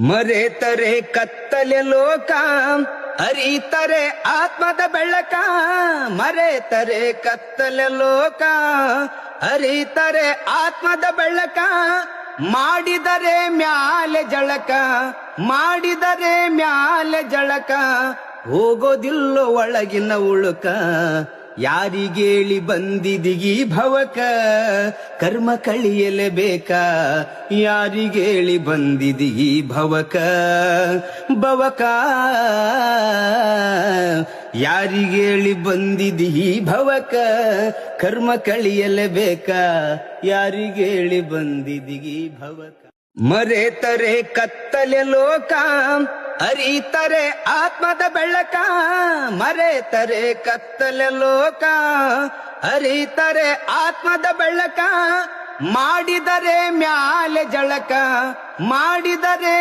ಮರೆತರೆ ಕತ್ತಲೆ ಲೋಕ, ಅರಿತರೆ ಆತ್ಮದ ಬೆಳಕ. ಮರೆತರೆ ಕತ್ತಲೆ ಲೋಕ, ಅರಿತರೆ ಆತ್ಮದ ಬೆಳಕ. ಮಾಡಿದರೆ ಮ್ಯಾಲೆ ಜಳಕ, ಮಾಡಿದರೆ ಮ್ಯಾಲೆ ಜಳಕ. ಹೋಗೋದಿಲ್ಲ ಒಳಗಿನ ಉಳುಕ. ಯಾರಿಗೇಳಿ ಬಂದಿದಿಗಿ ಭವಕ? ಕರ್ಮ ಕಳಿಯಲೇಬೇಕಾ? ಯಾರಿಗೇಳಿ ಬಂದಿದಿಗಿ ಭವಕ? ಭವಕ? ಯಾರಿಗೇಳಿ ಬಂದಿದಿಗಿ ಭವಕ? ಕರ್ಮ ಕಳಿಯಲೇಬೇಕಾ? ಯಾರಿಗೇಳಿ ಬಂದಿದಿಗಿ ಭವಕ? ಮರೆತರೆ ಕತ್ತಲೆ ಲೋಕ, ಅರಿತರೆ ಆತ್ಮದ ಬೆಳಕ ಮರೆತರೆ ಕತ್ತಲೆ ಲೋಕ ಅರಿತರೆ ಆತ್ಮದ ಬೆಳಕ ಮಾಡಿದರೆ ಮ್ಯಾಲೆ ಜಳಕ ಮಾಡಿದರೆ